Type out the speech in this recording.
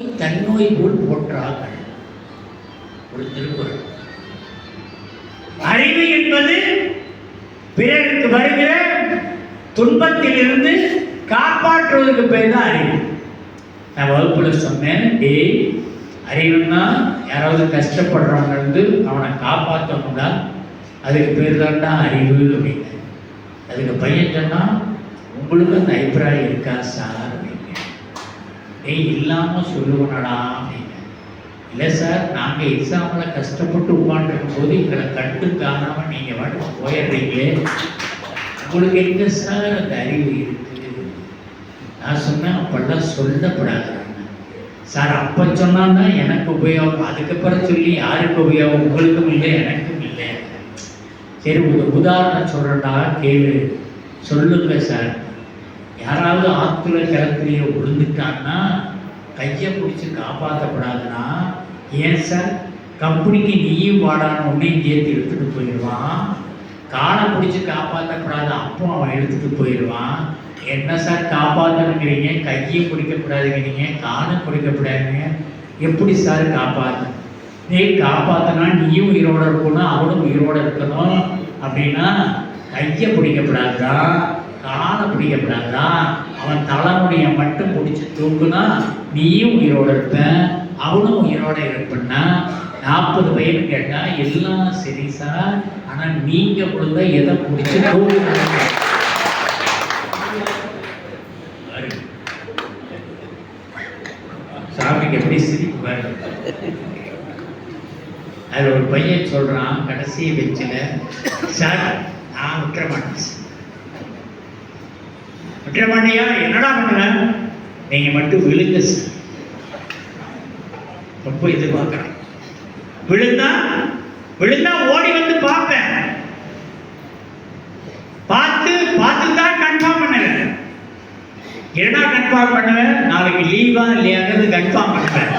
தன்னோய் போல் போற்றார்கள். ஒரு திருக்குறள். அறிவு என்பது பிறருக்கு வருகிற துன்பத்திலிருந்து காப்பாற்றுவதற்கு பேர் தான் அறிவு. நான் வகுப்புல சொன்னேன் டேய் அறிவுன்னா யாராவது கஷ்டப்படுறவங்க இருந்து அவனை காப்பாற்றணும்னா அதுக்கு பேர் தான்டா அறிவு அப்படின்னு அதுக்கு பையன் சொன்னா உங்களுக்கு அந்த அபிப்பிராயம் இருக்கா சார்? டெய் இல்லாமல் சொல்லுவனடா அப்படின்னு. இல்லை சார் நாங்கள் எக்ஸாமில் கஷ்டப்பட்டு உட்காந்துருக்கும் போது எங்களை கண்டு காணாமல் நீங்கள் வாட்டு போயிடுறீங்களே. உங்களுக்கு எங்க சார் அந்த அறிவு இருக்குது? நான் சொன்னேன் அப்பெல்லாம் சொல்லப்படாது சார் அப்போ சொன்னான்னா எனக்கு உபயோகம். அதுக்கப்புறம் சொல்லி யாருக்கு உபயோகம்? உங்களுக்கும் இல்லை எனக்கும் இல்லை. சரி உங்கள் உதாரணம் சொல்கிறடா கேளு. சொல்லுங்க சார் யாராவது ஆத்துல கிளத்துலையோ விழுந்துட்டான்னா கையை பிடிச்சி காப்பாற்றப்படாதுன்னா ஏன் சார்? கம்பெனிக்கு நீயும் வாடான உன்னையும் சேர்த்து எடுத்துகிட்டு போயிடுவான். காலை பிடிச்சி காப்பாற்றப்படாத அப்போ அவன் எடுத்துகிட்டு போயிடுவான். என்ன சார் காப்பாற்றணுங்கிறீங்க கையை பிடிக்கப்படாதுங்கிறீங்க காலை பிடிக்கப்படாதுங்க. எப்படி சார் காப்பாற்று நீ காப்பாற்றினா நீயும் உயிரோட இருக்கணும் அவனும் உயிரோட இருக்கணும். அப்படின்னா கையை பிடிக்கப்படாதுதான் காலை பிடிக்கப்படாதா அவன் தலைமுடியை மட்டும் பிடிச்சி தூக்குனா நீயும் உயிரோட இருப்ப அவனும் உயிரோட இருப்பன்னா நாற்பது வயது கேட்டா எல்லாம் சரி சார் ஆனா நீங்க விழுந்தா எதை பிடிச்சி தூக்குனாங்க சாமிக்கு எப்படி சிரிப்பு அதில் ஒரு பையன் சொல்றான் கடைசியை வச்சுல சார் நான் விட்டுற மாட்டேன் சார்." என்னடா பண்ணுங்க நீங்க மட்டும் விழுங்க சார் ரொம்ப எதிர்பார்க்குறேன். விழுந்தா? விழுந்தா ஓடி வந்து பார்ப்பேன். பார்த்து பார்த்து தான் கன்ஃபார்ம் பண்ணுவேன். என்னடா கன்ஃபார்ம் பண்ணுவேன்? நாளைக்கு லீவா இல்லையாங்கிறது கன்ஃபார்ம் பண்ணுவேன்.